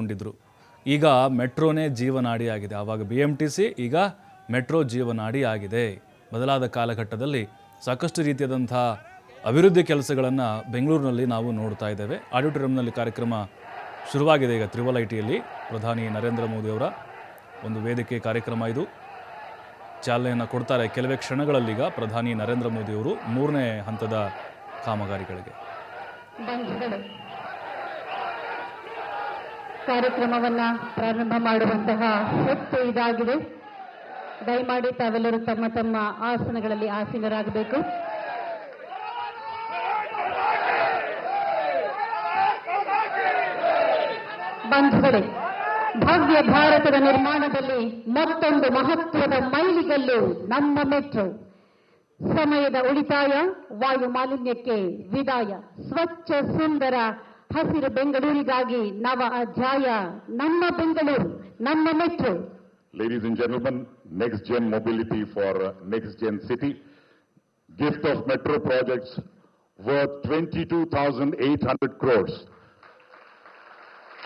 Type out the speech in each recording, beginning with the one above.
ಕೊಂಡಿದ್ರು. ಈಗ ಮೆಟ್ರೋನೇ ಜೀವನಾಡಿ ಆಗಿದೆ. ಆವಾಗ ಬಿ ಎಂ ಟಿ ಸಿ ಈಗ ಮೆಟ್ರೋ ಜೀವನಾಡಿ ಆಗಿದೆ. ಬದಲಾದ ಕಾಲಘಟ್ಟದಲ್ಲಿ ಸಾಕಷ್ಟು ರೀತಿಯಾದಂಥ ಅಭಿವೃದ್ಧಿ ಕೆಲಸಗಳನ್ನು ಬೆಂಗಳೂರಿನಲ್ಲಿ ನಾವು ನೋಡ್ತಾ ಇದ್ದೇವೆ. ಆಡಿಟೋರಿಯಂನಲ್ಲಿ ಕಾರ್ಯಕ್ರಮ ಶುರುವಾಗಿದೆ. ಈಗ ತ್ರಿವಲ್ ಐ ಟಿಯಲ್ಲಿ ಪ್ರಧಾನಿ ನರೇಂದ್ರ ಮೋದಿಯವರ ಒಂದು ವೇದಿಕೆ ಕಾರ್ಯಕ್ರಮ ಇದು. ಚಾಲನೆಯನ್ನು ಕೊಡ್ತಾರೆ. ಕೆಲವೇ ಕ್ಷಣಗಳಲ್ಲೀಗ ಪ್ರಧಾನಿ ನರೇಂದ್ರ ಮೋದಿಯವರು ಮೂರನೇ ಹಂತದ ಕಾಮಗಾರಿಗಳಿಗೆ. ಕಾರ್ಯಕ್ರಮವನ್ನ ಪ್ರಾರಂಭ ಮಾಡುವಂತಹ ಹೊತ್ತು ಇದಾಗಿದೆ. ದಯಮಾಡಿ ತಾವೆಲ್ಲರೂ ತಮ್ಮ ತಮ್ಮ ಆಸನಗಳಲ್ಲಿ ಆಸೀನರಾಗಬೇಕು. ಬಂಧುಗಳೇ, ಭವ್ಯ ಭಾರತದ ನಿರ್ಮಾಣದಲ್ಲಿ ಮತ್ತೊಂದು ಮಹತ್ವದ ಮೈಲಿಗಲ್ಲು ನಮ್ಮ ಮೆಟ್ರೋ. ಸಮಯದ ಉಳಿತಾಯ, ವಾಯು ಮಾಲಿನ್ಯಕ್ಕೆ ವಿದಾಯ. ಸ್ವಚ್ಛ, ಸುಂದರ ಹಸಿರು ಬೆಂಗಳೂರಿಗಾಗಿ ನವ ಅಧ್ಯಾಯ ನಮ್ಮ ಬೆಂಗಳೂರು ನಮ್ಮ metro Ladies and gentlemen, next gen mobility for uh, next gen city. Gift of metro projects worth 22,800 crores.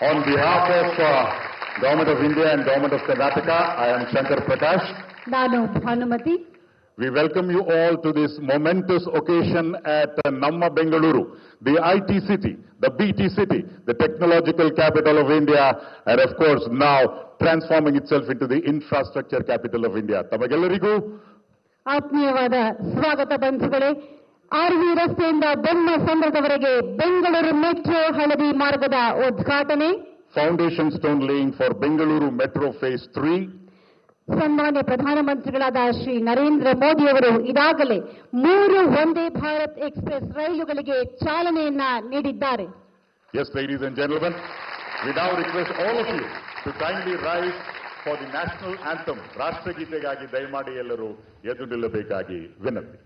On behalf of uh, Government of India and Government of Karnataka, I am Shankar Prakash. ನಾನು Bhanumati We welcome you all to this momentous occasion at uh, Namma Bengaluru, the IT city, the BT city, the technological capital of India, and of course now transforming itself into the infrastructure capital of India. ತಮಗೆಲ್ಲರಿಗೂ ಆತ್ಮೀಯವಾದ ಸ್ವಾಗತ ಬಂಧುಗಳೇ R V ರಸ್ತೆಯಿಂದ ಬೆನ್ನ ಸಂದ್ರದವರೆಗೆ Bengaluru metro ಹಳದಿ ಮಾರ್ಗದ ಉದ್ಘಾಟನೆ foundation stone laying for Bengaluru Metro Phase 3. ಸನ್ಮಾನ್ಯ ಪ್ರಧಾನಮಂತ್ರಿಗಳಾದ ಶ್ರೀ ನರೇಂದ್ರ ಮೋದಿಯವರು ಇದಾಗಲೇ ಮೂರು ವಂದೇ ಭಾರತ್ ಎಕ್ಸ್ಪ್ರೆಸ್ ರೈಲುಗಳಿಗೆ ಚಾಲನೆಯನ್ನ ನೀಡಿದ್ದಾರೆ Yes, ladies and gentlemen, we now request all of you to kindly rise for the national anthem, ರಾಷ್ಟ್ರಗೀತೆಗಾಗಿ ದಯಮಾಡಿ ಎಲ್ಲರೂ ಎದ್ದು ನಿಲ್ಲಬೇಕಾಗಿ ವಿನಂತಿ.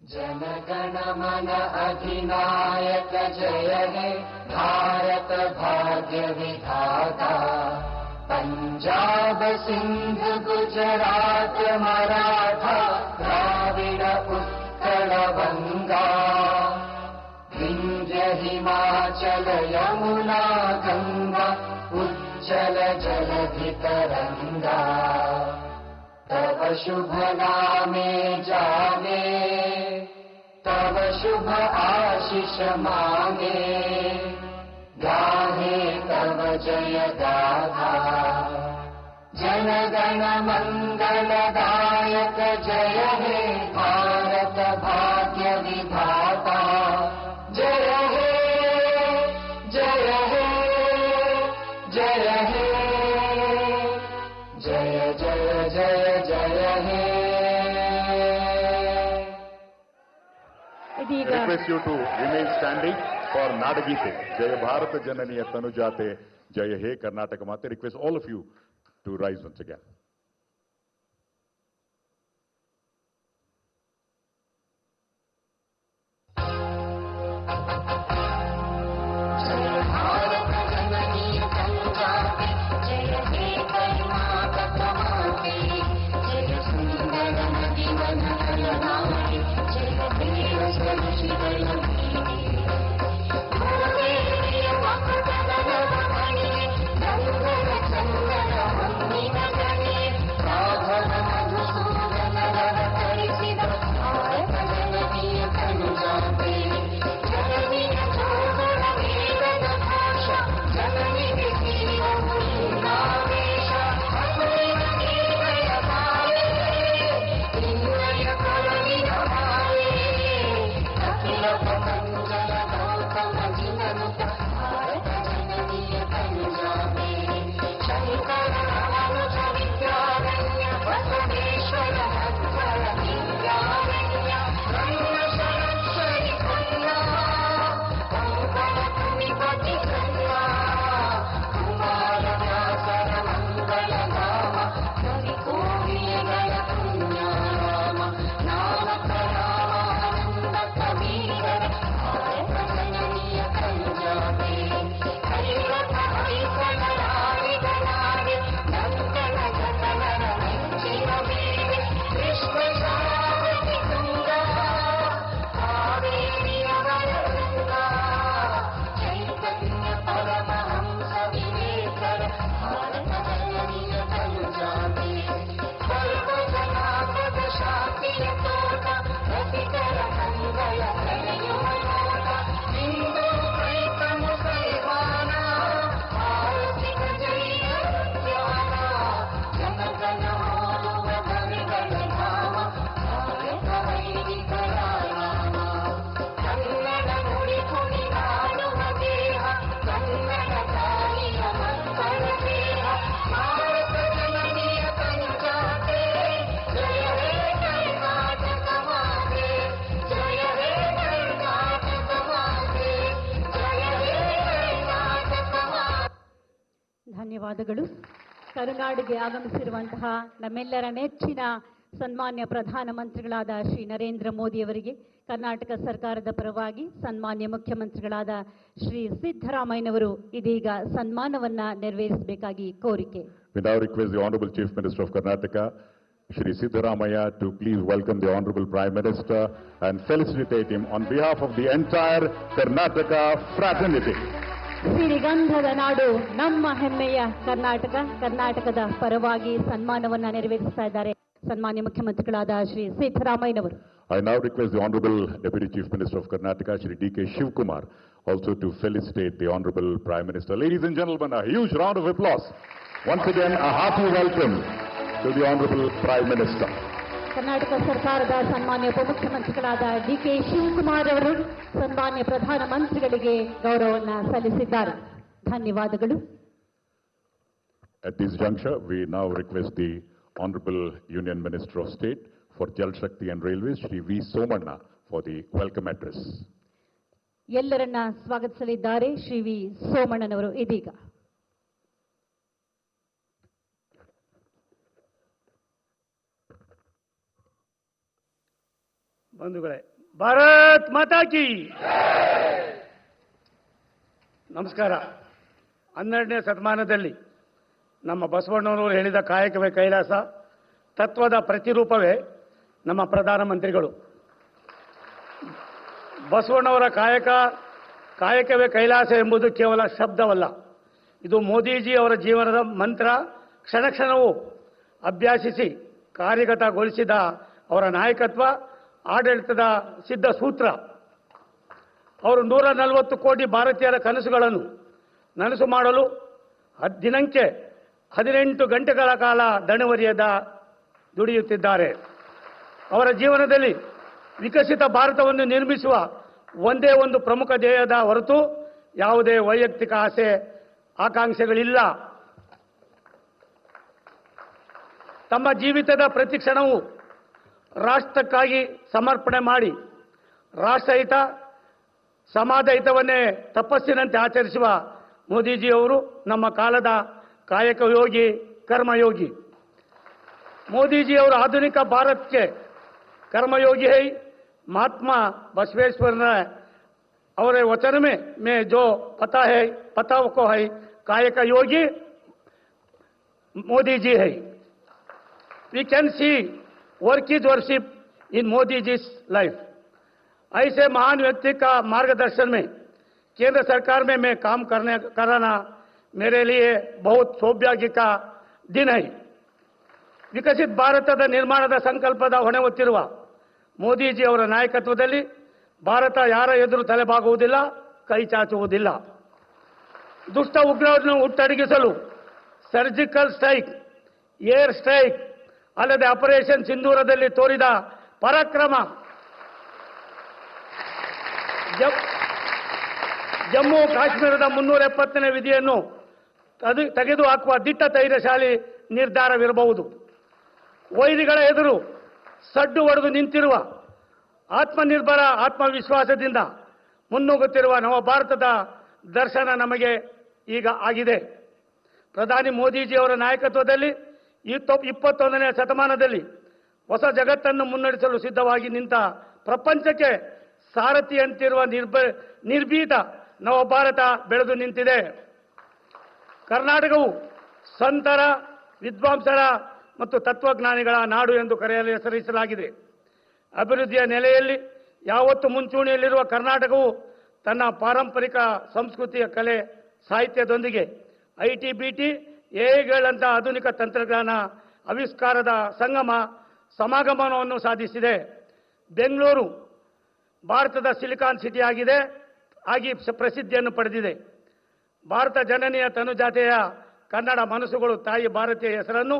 जनगणमन अधिनायक जय हे भारत भाग्य विधाता पञ्जाब गुजरात मराठा द्राविड उत्कल गङ्गा विन्ध्य हिमाचल यमुना गङ्गा उज्जल जलधितरङ्गा तव शुभ नामे जागे तव शुभ आशिष मांगे गाहे सर्व जय दाधा जन गण मंगल दायक जय हे भारत भाग्य विधाता जय हे जय हे जय हे जय जय जय जय हे I request you to remain standing. For Nadagite, Jaya Bharata Jananiya Tanujate, Jaya He Karnataka Mate. Request all of you to rise once again. जय भारत ಧನ್ಯವಾದಗಳು ಕರುನಾಡಿಗೆ ಆಗಮಿಸಿರುವಂತಹ ನಮ್ಮೆಲ್ಲರ ನೆಚ್ಚಿನ ಸನ್ಮಾನ್ಯ ಪ್ರಧಾನಮಂತ್ರಿಗಳಾದ ಶ್ರೀ ನರೇಂದ್ರ ಮೋದಿಯವರಿಗೆ ಕರ್ನಾಟಕ ಸರ್ಕಾರದ ಪರವಾಗಿ ಸನ್ಮಾನ್ಯ ಮುಖ್ಯಮಂತ್ರಿಗಳಾದ ಶ್ರೀ ಸಿದ್ದರಾಮಯ್ಯನವರು ಇದೀಗ ಸನ್ಮಾನವನ್ನ ನೆರವೇರಿಸಬೇಕಾಗಿ ಕೋರಿಕೆ Chief Minister of Karnataka, Shri Siddaramaya, to please welcome the Honorable Prime Minister and felicitate him on behalf of the entire Karnataka fraternity. ಸಿರಿಗಂಧದ ನಾಡು ನಮ್ಮ ಹೆಮ್ಮೆಯ ಕರ್ನಾಟಕ, ಕರ್ನಾಟಕದ ಪರವಾಗಿ ಸನ್ಮಾನವನ್ನ ನೆರವೇರಿಸ್ತಾ ಇದ್ದಾರೆ. ಸನ್ಮಾನ್ಯ ಮುಖ್ಯಮಂತ್ರಿಗಳಾದ ಶ್ರೀ ಸಿದ್ದರಾಮಯ್ಯನವರು. I now request the honourable deputy chief minister of Karnataka Shri D K Shivakumar also to felicitate the honourable prime minister ladies and gentlemen huge round of applause once again a happy welcome to the honourable prime minister Karnataka ಸರ್ಕಾರದ ಸನ್ಮಾನ್ಯ ಉಪಮುಖ್ಯಮಂತ್ರಿಗಳಾದ D K Shivakumar ಅವರು ಸನ್ಮಾನ್ಯ ಪ್ರಧಾನಮಂತ್ರಿಗಳಿಗೆ ಗೌರವವನ್ನು ಸಲ್ಲಿಸಿದ್ದಾರೆ ಧನ್ಯವಾದಗಳು At this juncture, we now request the Honorable Union Minister of State for Jal Shakti and Railways, Shri V. Somanna, for the welcome address. ಎಲ್ಲರನ್ನ ಸ್ವಾಗತಿಸಲಿದ್ದಾರೆ Shri V ಸೋಮಣ್ಣನವರು ಇದೀಗ ಬಂಧುಗಳೇ, ಭಾರತ್ ಮಾತಾ ಕಿ ನಮಸ್ಕಾರ. ಹನ್ನೆರಡನೇ ಶತಮಾನದಲ್ಲಿ ನಮ್ಮ ಬಸವಣ್ಣನವರು ಹೇಳಿದ ಕಾಯಕವೇ ಕೈಲಾಸ, ತತ್ವದ ಪ್ರತಿರೂಪವೇ ನಮ್ಮ ಪ್ರಧಾನಮಂತ್ರಿಗಳು ಬಸವಣ್ಣವರ ಕಾಯಕ, ಕಾಯಕವೇ ಕೈಲಾಸ ಎಂಬುದು ಕೇವಲ ಶಬ್ದವಲ್ಲ. ಇದು ಮೋದಿಜಿ ಅವರ ಜೀವನದ ಮಂತ್ರ, ಕ್ಷಣ ಕ್ಷಣವೂ ಅಭ್ಯಾಸಿಸಿ ಕಾರ್ಯಗತಗೊಳಿಸಿದ ಅವರ ನಾಯಕತ್ವ ಆಡಳಿತದ ಸಿದ್ಧ ಸೂತ್ರ. ಅವರು ನೂರ ನಲವತ್ತು ಕೋಟಿ ಭಾರತೀಯರ ಕನಸುಗಳನ್ನು ನನಸು ಮಾಡಲು ದಿನಕ್ಕೆ ಹದಿನೆಂಟು ಗಂಟೆಗಳ ಕಾಲ ದಣವರಿಯದ ದುಡಿಯುತ್ತಿದ್ದಾರೆ. ಅವರ ಜೀವನದಲ್ಲಿ ವಿಕಸಿತ ಭಾರತವನ್ನು ನಿರ್ಮಿಸುವ ಒಂದೇ ಒಂದು ಪ್ರಮುಖ ಧ್ಯೇಯದ ಹೊರತು ಯಾವುದೇ ವೈಯಕ್ತಿಕ ಆಸೆ, ಆಕಾಂಕ್ಷೆಗಳಿಲ್ಲ. ತಮ್ಮ ಜೀವಿತದ ಪ್ರತಿ ಕ್ಷಣವೂ ರಾಷ್ಟ್ರಕ್ಕಾಗಿ ಸಮರ್ಪಣೆ ಮಾಡಿ ರಾಷ್ಟ್ರಹಿತ, ಸಮಾಜಹಿತವನ್ನೇ ತಪಸ್ಸಿನಂತೆ ಆಚರಿಸುವ ಮೋದಿಜಿಯವರು ನಮ್ಮ ಕಾಲದ ಕಾಯಕ ಯೋಗಿ, ಕರ್ಮಯೋಗಿ. ಮೋದಿಜಿಯವರು ಆಧುನಿಕ ಭಾರತಕ್ಕೆ ಕರ್ಮಯೋಗಿ ಹೈ, ಮಹಾತ್ಮ ಬಸವೇಶ್ವರನ ಅವರ ವಚನಮೇ ಮೇ ಜೋ ಪತ ಹೈ, ಪತ ಪತಾವಕೋ ಹೈ, ಕಾಯಕ ಯೋಗಿ Modiji high. We can see जी है we can see work is worship in Modi ji life ऐसे महान व्यक्ति का मार्गदर्शन में केंद्र सरकार में मैं काम करने कराना मेरे लिए बहुत सौभाग्य का दिन है ವಿಕಸಿತ ಭಾರತದ ನಿರ್ಮಾಣದ ಸಂಕಲ್ಪದ ಹೊಣೆ ಹೊತ್ತಿರುವ ಮೋದಿಜಿ ಅವರ ನಾಯಕತ್ವದಲ್ಲಿ ಭಾರತ ಯಾರ ಎದುರು ತಲೆಬಾಗುವುದಿಲ್ಲ ಕೈ ಚಾಚುವುದಿಲ್ಲ ದುಷ್ಟ ಉಗ್ರರನ್ನು ಹುಟ್ಟಡಗಿಸಲು ಸರ್ಜಿಕಲ್ ಸ್ಟ್ರೈಕ್ ಏರ್ ಸ್ಟ್ರೈಕ್ ಅಲ್ಲದೆ ಆಪರೇಷನ್ ಸಿಂಧೂರದಲ್ಲಿ ತೋರಿದ ಪರಾಕ್ರಮ. ಜಮ್- ಜಮ್ಮು ಕಾಶ್ಮೀರದ ಮುನ್ನೂರ ಎಪ್ಪತ್ತನೇ ವಿಧಿಯನ್ನು ತದೆ- ತೆಗೆದುಹಾಕುವ ದಿಟ್ಟ ಧೈರ್ಯಶಾಲಿ ನಿರ್ಧಾರವಿರಬಹುದು. ವೈದಿಗಳ ಎದುರು ಸಡ್ಡು ಹೊಡೆದು ನಿಂತಿರುವ ಆತ್ಮನಿರ್ಭರ ಆತ್ಮವಿಶ್ವಾಸದಿಂದ ಮುನ್ನುಗ್ಗುತ್ತಿರುವ ನವ ಭಾರತದ ದರ್ಶನ ನಮಗೆ ಈಗ ಆಗಿದೆ. ಪ್ರಧಾನಿ ಮೋದಿಜಿಯವರ ನಾಯಕತ್ವದಲ್ಲಿ ಈ ತೊ- ಇಪ್ಪತ್ತೊಂದನೇ ಶತಮಾನದಲ್ಲಿ ಹೊಸ ಜಗತ್ತನ್ನು ಮುನ್ನಡೆಸಲು ಸಿದ್ಧವಾಗಿ ನಿಂತ ಪ್ರಪಂಚಕ್ಕೆ ಸಾರಥಿಯಂತಿರುವ ನಿರ್ಭ, ನಿರ್ಭೀತ ನವಭಾರತ ಬೆಳೆದು ನಿಂತಿದೆ. ಕರ್ನಾಟಕವು ಸಂತರ, ವಿದ್ವಾಂಸರ ಮತ್ತು ತತ್ವಜ್ಞಾನಿಗಳ ನಾಡು ಎಂದು ಕರೆಯಲು ಹೆಸರಿಸಲಾಗಿದೆ. ಅಭಿವೃದ್ಧಿಯ ನೆಲೆಯಲ್ಲಿ ಯಾವತ್ತು ಮುಂಚೂಣಿಯಲ್ಲಿರುವ ಕರ್ನಾಟಕವು ತನ್ನ ಪಾರಂಪರಿಕ ಸಂಸ್ಕೃತಿಯ ಕಲೆ, ಸಾಹಿತ್ಯದೊಂದಿಗೆ, ಐ ಟಿ, ಬಿ ಟಿ ಎಐಗಳಂಥ ಆಧುನಿಕ ತಂತ್ರಜ್ಞಾನ ಆವಿಷ್ಕಾರದ ಸಂಗಮ ಸಮಾಗಮನವನ್ನು ಸಾಧಿಸಿದೆ. ಬೆಂಗಳೂರು ಭಾರತದ ಸಿಲಿಕಾನ್ ಸಿಟಿ ಆಗಿದೆ. ಆಗಿ ಪ್ರಸಿದ್ಧಿಯನ್ನು ಪಡೆದಿದೆ. ಭಾರತ ಜನನಿಯ ತನುಜಾತೆಯ ಕನ್ನಡ ಮನಸ್ಸುಗಳು ತಾಯಿ ಭಾರತೀಯ ಹೆಸರನ್ನು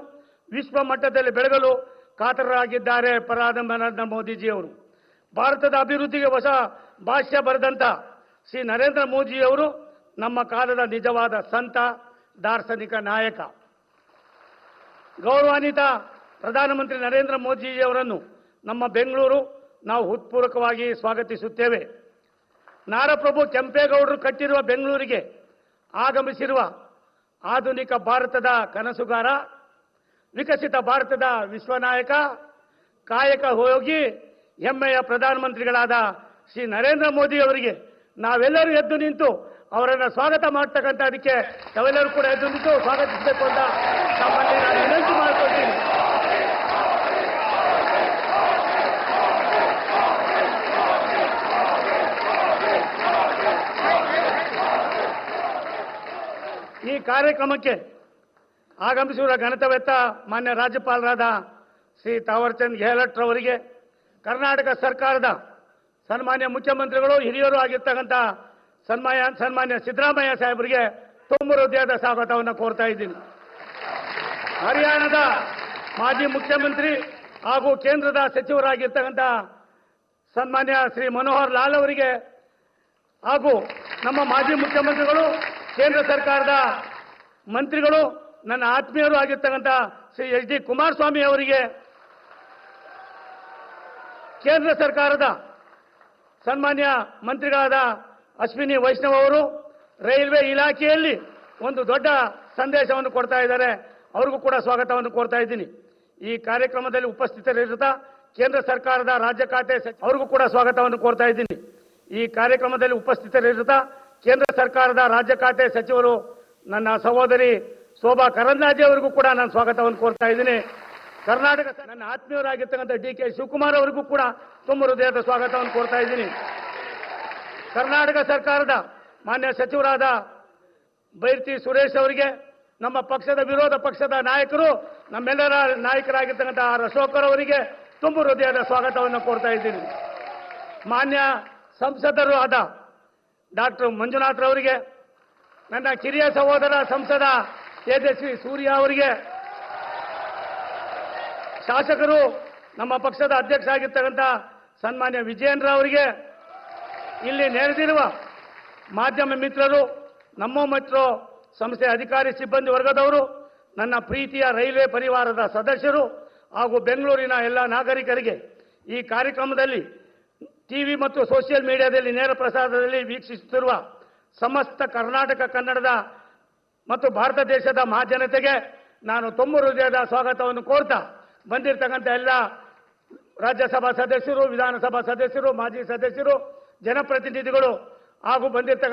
ವಿಶ್ವ ಮಟ್ಟದಲ್ಲಿ ಬೆಳಗಲು ಕಾತರರಾಗಿದ್ದಾರೆ ಪ್ರಧಾನಿ ನರೇಂದ್ರ ಮೋದಿಜಿಯವರು. ಭಾರತದ ಅಭಿವೃದ್ಧಿಗೆ ಹೊಸ ಭಾಷ್ಯ ಬರೆದಂಥ ಶ್ರೀ ನರೇಂದ್ರ ಮೋದಿಯವರು ನಮ್ಮ ಕಾಲದ ನಿಜವಾದ ಸಂತ ದಾರ್ಶನಿಕ ನಾಯಕ. ಗೌರವಾನ್ವಿತ ಪ್ರಧಾನಮಂತ್ರಿ ನರೇಂದ್ರ ಮೋದಿಜಿಯವರನ್ನು ನಮ್ಮ ಬೆಂಗಳೂರು ನಾವು ಹೃತ್ಪೂರ್ವಕವಾಗಿ ಸ್ವಾಗತಿಸುತ್ತೇವೆ. ನಾರಪ್ರಭು ಕೆಂಪೇಗೌಡರು ಕಟ್ಟಿರುವ ಬೆಂಗಳೂರಿಗೆ ಆಗಮಿಸಿರುವ ಆಧುನಿಕ ಭಾರತದ ಕನಸುಗಾರ, ವಿಕಸಿತ ಭಾರತದ ವಿಶ್ವನಾಯಕ, ಕಾಯಕ ಹೋಗಿ ಹೆಮ್ಮೆಯ ಪ್ರಧಾನಮಂತ್ರಿಗಳಾದ ಶ್ರೀ ನರೇಂದ್ರ ಮೋದಿ ಅವರಿಗೆ ನಾವೆಲ್ಲರೂ ಎದ್ದು ನಿಂತು ಅವರನ್ನು ಸ್ವಾಗತ ಮಾಡ್ತಕ್ಕಂಥ ಅದಕ್ಕೆ ತಾವೆಲ್ಲರೂ ಕೂಡ ಎದ್ದು ಸ್ವಾಗತಿಸಬೇಕು ಅಂತ ತಮ್ಮಲ್ಲಿ ನಾನು ವಿನಂತಿ ಮಾಡ್ಕೊಳ್ತೀನಿ. ಈ ಕಾರ್ಯಕ್ರಮಕ್ಕೆ ಆಗಮಿಸಿರುವ ಗಣತವೆತ್ತ ಮಾನ್ಯ ರಾಜ್ಯಪಾಲರಾದ ಶ್ರೀ ತಾವರ್ಚಂದ್ ಗೆಹ್ಲೋಟ್ ರವರಿಗೆ ಕರ್ನಾಟಕ ಸರ್ಕಾರದ ಸನ್ಮಾನ್ಯ ಮುಖ್ಯಮಂತ್ರಿಗಳು, ಹಿರಿಯರು ಆಗಿರ್ತಕ್ಕಂಥ ಸನ್ಮಾನ್ಯ ಸನ್ಮಾನ್ಯ ಸಿದ್ದರಾಮಯ್ಯ ಸಾಹೇಬರಿಗೆ ತುಂಬ ಹೃದಯದ ಸ್ವಾಗತವನ್ನು ಕೋರ್ತಾ ಇದ್ದೀನಿ. ಹರಿಯಾಣದ ಮಾಜಿ ಮುಖ್ಯಮಂತ್ರಿ ಹಾಗೂ ಕೇಂದ್ರದ ಸಚಿವರಾಗಿರ್ತಕ್ಕಂಥ ಸನ್ಮಾನ್ಯ ಶ್ರೀ ಮನೋಹರ್ ಲಾಲ್ ಅವರಿಗೆ ಹಾಗೂ ನಮ್ಮ ಮಾಜಿ ಮುಖ್ಯಮಂತ್ರಿಗಳು, ಕೇಂದ್ರ ಸರ್ಕಾರದ ಮಂತ್ರಿಗಳು, ನನ್ನ ಆತ್ಮೀಯರು ಆಗಿರ್ತಕ್ಕಂಥ ಶ್ರೀ ಎಚ್ ಡಿ ಕುಮಾರಸ್ವಾಮಿ ಅವರಿಗೆ ಕೇಂದ್ರ ಸರ್ಕಾರದ ಸನ್ಮಾನ್ಯ ಮಂತ್ರಿಗಳಾದ ಅಶ್ವಿನಿ ವೈಷ್ಣವ್ ಅವರು ರೈಲ್ವೆ ಇಲಾಖೆಯಲ್ಲಿ ಒಂದು ದೊಡ್ಡ ಸಂದೇಶವನ್ನು ಕೊಡ್ತಾ ಇದ್ದಾರೆ. ಅವ್ರಿಗೂ ಕೂಡ ಸ್ವಾಗತವನ್ನು ಕೋರ್ತಾ ಇದ್ದೀನಿ. ಈ ಕಾರ್ಯಕ್ರಮದಲ್ಲಿ ಉಪಸ್ಥಿತರಿರುತ್ತ ಕೇಂದ್ರ ಸರ್ಕಾರದ ರಾಜ್ಯ ಖಾತೆ ಅವ್ರಿಗೂ ಕೂಡ ಸ್ವಾಗತವನ್ನು ಕೋರ್ತಾ ಇದ್ದೀನಿ. ಈ ಕಾರ್ಯಕ್ರಮದಲ್ಲಿ ಉಪಸ್ಥಿತರಿರುತ್ತ ಕೇಂದ್ರ ಸರ್ಕಾರದ ರಾಜ್ಯ ಖಾತೆ ಸಚಿವರು ನನ್ನ ಸಹೋದರಿ ಶೋಭಾ ಕರಂದ್ಲಾಜೆ ಅವರಿಗೂ ಕೂಡ ನಾನು ಸ್ವಾಗತವನ್ನು ಕೋರ್ತಾ ಇದ್ದೀನಿ. ಕರ್ನಾಟಕ ನನ್ನ ಆತ್ಮೀಯರಾಗಿರ್ತಕ್ಕಂಥ ಡಿ ಕೆ ಶಿವಕುಮಾರ್ ಅವರಿಗೂ ಕೂಡ ತುಂಬ ಹೃದಯದ ಸ್ವಾಗತವನ್ನು ಕೋರ್ತಾ ಇದ್ದೀನಿ. ಕರ್ನಾಟಕ ಸರ್ಕಾರದ ಮಾನ್ಯ ಸಚಿವರಾದ ಬೈರ್ತಿ ಸುರೇಶ್ ಅವರಿಗೆ, ನಮ್ಮ ಪಕ್ಷದ ವಿರೋಧ ಪಕ್ಷದ ನಾಯಕರು, ನಮ್ಮೆಲ್ಲರ ನಾಯಕರಾಗಿರ್ತಕ್ಕಂಥ ಆರ್ ಅಶೋಕರ್ ಅವರಿಗೆ ತುಂಬ ಹೃದಯದ ಸ್ವಾಗತವನ್ನು ಕೋರ್ತಾ ಇದ್ದೀನಿ. ಮಾನ್ಯ ಸಂಸದರು ಆದ ಡಾಕ್ಟರ್ ಮಂಜುನಾಥ್ ರವರಿಗೆ, ನನ್ನ ಕಿರಿಯ ಸಹೋದರ ಸಂಸದ ತೇಜಸ್ವಿ ಸೂರ್ಯ ಅವರಿಗೆ, ಶಾಸಕರು ನಮ್ಮ ಪಕ್ಷದ ಅಧ್ಯಕ್ಷ ಆಗಿರ್ತಕ್ಕಂಥ ಸನ್ಮಾನ್ಯ ವಿಜಯೇಂದ್ರ ಅವರಿಗೆ ಇಲ್ಲಿ ನೆರೆದಿರುವ ಮಾಧ್ಯಮ ಮಿತ್ರರು, ನಮ್ಮ ಮೆಟ್ರೋ ಸಂಸ್ಥೆ ಅಧಿಕಾರಿ ಸಿಬ್ಬಂದಿ ವರ್ಗದವರು, ನನ್ನ ಪ್ರೀತಿಯ ರೈಲ್ವೆ ಪರಿವಾರದ ಸದಸ್ಯರು ಹಾಗೂ ಬೆಂಗಳೂರಿನ ಎಲ್ಲ ನಾಗರಿಕರಿಗೆ ಈ ಕಾರ್ಯಕ್ರಮದಲ್ಲಿ ಟಿವಿ ಮತ್ತು ಸೋಷಿಯಲ್ ಮೀಡಿಯಾದಲ್ಲಿ ನೇರ ಪ್ರಸಾರದಲ್ಲಿ ವೀಕ್ಷಿಸುತ್ತಿರುವ ಸಮಸ್ತ ಕರ್ನಾಟಕ, ಕನ್ನಡದ ಮತ್ತು ಭಾರತ ದೇಶದ ಮಹಾಜನತೆಗೆ ನಾನು ತುಂಬ ಹೃದಯದ ಸ್ವಾಗತವನ್ನು ಕೋರ್ತಾ ಬಂದಿರತಕ್ಕಂಥ ಎಲ್ಲ ರಾಜ್ಯಸಭಾ ಸದಸ್ಯರು, ವಿಧಾನಸಭಾ ಸದಸ್ಯರು, ಮಾಜಿ ಸದಸ್ಯರು ಜನಪ್ರತಿನಿಧಿಗಳು ಹಾಗೂ ಬಂದಿರತಕ್ಕಂಥ